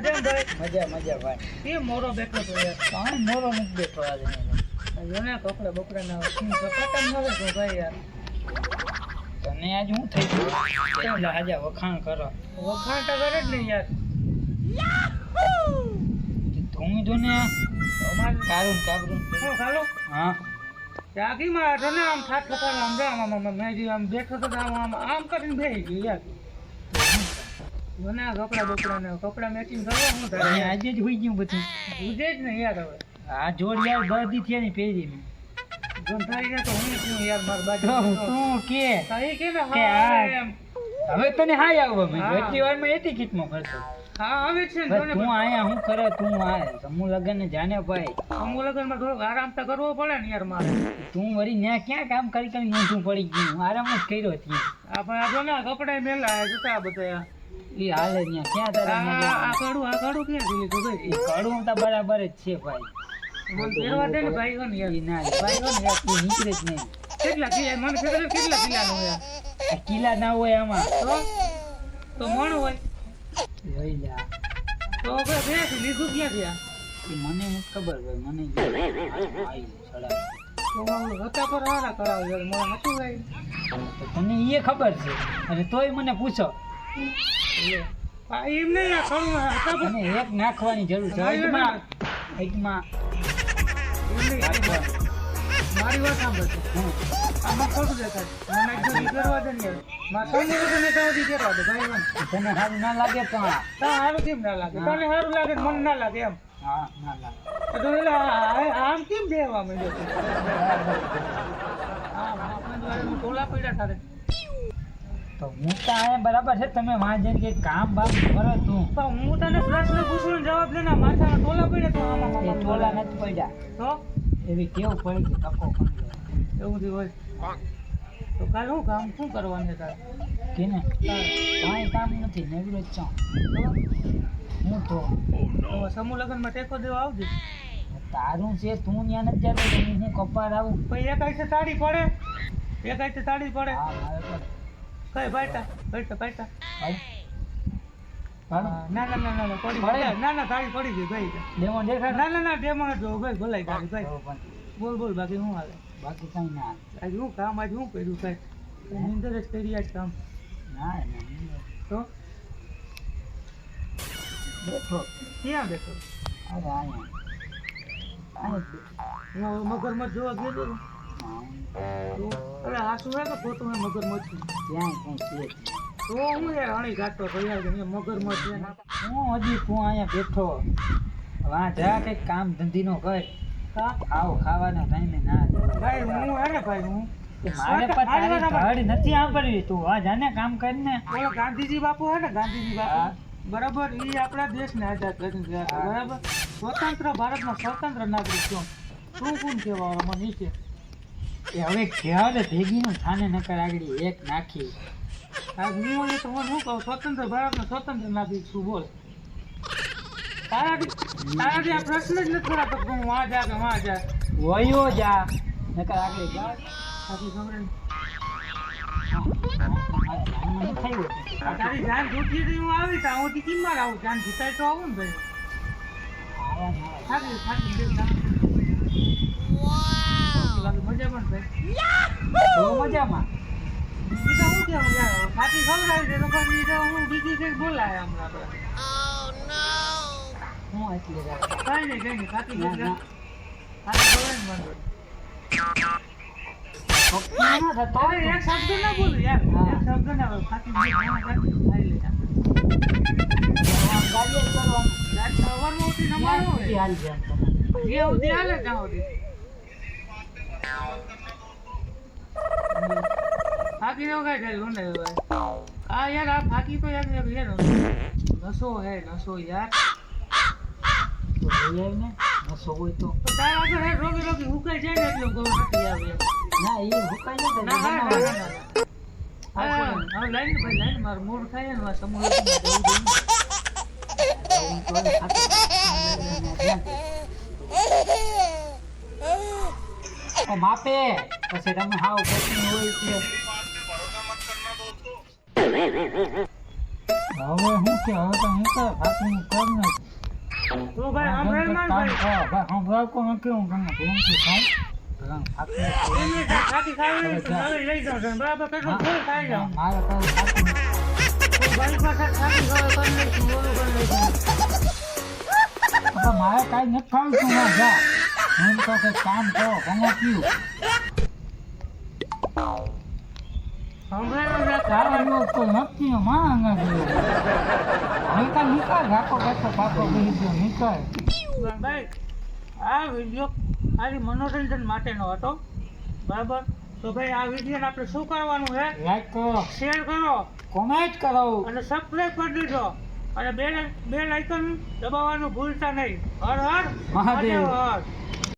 ભાઈ? મજા મજા ભાઈ. એ મોરો બેઠો તો યાર? મોરો નથી બેઠો આજે જોને કપડા બકડા ના કપાતા ન તો ભાઈ યાર. તને આજ હું થઈ ગયું? એટલે આજે વખાણ કરો. વખાણ તો કરે જ ને યાર. તું જો ને. અમારે કારું ને કાબરું શું ખાલો? હા. ત્યાગીમાં તને આમ થાક થપાલ આમ જા આમ મેં આમ બેઠો તો આમ આમ આમ કરીને બેસી ગયું યાર. આ કપડા બકડા ને કપડા મેચિંગ કરવા હું તારે આજે જ હોઈ ગયું બધું. બુঝે જ ને યાર હવે. આ જોડ યાર બધી થયા ને મેં ગંધાઈ જાય તો હું છું યાર માર બાજુ. તું કે? તારી કે કે હવે તને હાય આવો ભાઈ એટલી એટલી વારમાં એટી કીટમાં ફરતો. હા આવે છે ને તું આયા હું કરે તું આ સમૂહ લગન ને જાને ભાઈ. સમૂહ લગ્નમાં થોડોક આરામ તો કરવો પડે ને યાર મારે. તું વરી ન્યા ક્યાં કામ કરી કરી ઊંધું પડી ગયું? આરામ જ કર્યો હતી આપણે પણ આ જો ને કપડા મેલા જતા બધા. એ હાલે ન્યા. ક્યાં તારે આ કડું આ કડું ક્યાં જોયું તો એ ઈ કડવું તો બરાબર જ છે ભાઈ. મને પહેરવા દે ને ભાઈ કોને યાર ના ભાઈ હો યાર તું નીકળે જ નહીં. કેટલા કિલા મને ખબર કેટલા કિલાનું યાર આ? કિલ્લા ના હોય આમાં. તો? તો મણ હોય. જોઈ લે તો હવે ભેંસ લીધું ક્યાં એ મને નથી ખબર ભાઈ મને આવી ચડાવ હું યાર તને એ ખબર છે? અને તોય મને પૂછો. એમ નહીં ખરું હતા એક નાખવાની જરૂર છે એકમાં નાખવાનું. મારી વાત સાંભળ હમ. આમાં ખોટું દેખાય મને એક જોડી દે ને યાર મારા તો નેતા સુધી કરવા દે ભાઈ મને તને સારું ના લાગે પણ આ. સારું કેમ ના લાગે તને સારું લાગે મને ના લાગે એમ હા ના લાગે તો એટલે આ- આ- આમ કેમ તું? તો આમ ટોલા પડ્યા તારે. તો હું તો આયા બરાબર છે તમે વાં જઈને કે કામ બામ કરો તું. પણ હું તને પ્રશ્ન પૂછું જવાબ દે ને માથામાં ટોલા પડ્યા તો આમ ટોલા. નથી પડ્યા. તો? એવી કેવું પડી કે ટકો પડી એવું થયું હોય. તો કાલ શું કામ શું કરવાનું છે તારે? કે ને કાંઈ કામ નથી નેવડો જ હું તો તો સમૂહ લગ્નમાં ટેકો દેવા આવજે. તારું છે તું ત્યાં નથી જતો તો હું કપાળ આવું? પછી એક આઈ તાળી પડે. એક આઈ તાળી પડે. હા કઈ બાયટા બાયટા બાયટા ના ના ના ના ના પડી? ના ના તાળી પડી ગઈ ભાઈ. ડેમો દેખાડ ના? ના ના ડેમો જો ભાઈ ભલાઈ તાળી ભાઈ. બોલ બોલ બાકી શું હાલે? બાકી કઈ ના આજ હું કામ આજે હું કર્યું કઈ નિંદર જ કરી આજ કામ. ના ના તો? બેઠો. ક્યાં બેઠો? અરે આ મગરમત જોવા ગયો હતો તો અરે આ શું હે કે ખોટું હે મગરમચ્છ ક્યાં કઈ છે તો હું યાર અણી કાઢતો ભાઈ કે મગરમચ્છ હું હજી તું અહીંયા બેઠો. વાં જા કંઈક કામ ધંધીનો કર. આવ ખાવ ખાવાના ટાઈમે ના જવાય. ભાઈ હું અરે ભાઈ હું. મારે પણ તારી ધડ નથી સાંભળવી તું. આ જાને કામ કરીને. ઓલો ગાંધીજી બાપુ હે ને ગાંધીજી. બાપુ. બરાબર એ આપણા દેશને આઝાદ કરીને ગયા બરાબર? સ્વતંત્ર ભારતના સ્વતંત્ર નાગરિક છો. તું કોણ કહેવા વાળો મને ઈ કે હવે ઘેર ભેગીનું થાને નકર આગળ એક નાખી. હું એ તો શું કહું? સ્વતંત્ર ભારતનો સ્વતંત્ર નાગરિક છું, બોલ. તારાથી તારાથી આ પ્રશ્ન જ નથી હું વાં જા કે વાં જા. વયો જા. નકર આગળ જા. સાચી ખબર ને? તારી જાન છૂટી હતી, હું આવી તા. હું આવું. જાન જીતાય તો આવું ને ભાઈ. ના આવે. થાકી થાકી બે જાન લાગે મજા પણ ભાઈ બહુ મજામાં. બીજા હું કેવું યાર? થાકી ખવડાવી દે તો હું બીજી કંઈક બોલાય હમણાં તો હું એટલે જા. નહીં કાંઈ નહીં ખાતી. બંધ એક શબ્દ ના બોલું યાર. એક શબ્દ ના બોલું. ગઈ. ખાઈ લે સવારમાં જે હાલે ત્યાં થાકી નો કઈ થાય લોને આ યાર આ થાકી તો યાર યાર યાર નસો હે નસો યાર. તો લઈ આવીને નસો હોય તો. તાર આગળ હે રોગી રોગી હુકાઈ જાય ને એટલે કહું નથી આવે. ના એ હુકાઈ ને તો ના ના ના. ના, ના હવે લાઈન ભાઈ લાઈન મારું મૂડ થાય ને મારે સમૂહ ને. માપે. પછી તમે હાવ પછી હોય એટલે હવે શું છે હવે તો હું તો ખાતું કર ને તો ભાઈ કામ માર કરો ભાઈ? ભાઈ કો નથી હું તમને કાંઈ મારે નથી. ખાવા કરી કરી લઈશું સંભળાયું ને તારે તો રાખો પાકો બેસી ગયો ભાઈ આ વીડિયો ખાલી મનોરંજન માટેનો હતો. બરાબર? તો ભાઈ આ વિડીયોને આપણે શું કરવાનું છે? લાઈક કરો. શેર કરો. કોમેન્ટ કરો. અને સબસ્ક્રાઇબ કરી દીધો અને બે બે લાઇકન દબાવવાનું ભૂલતા નહીં. હર હર. મહાદેવ. હર.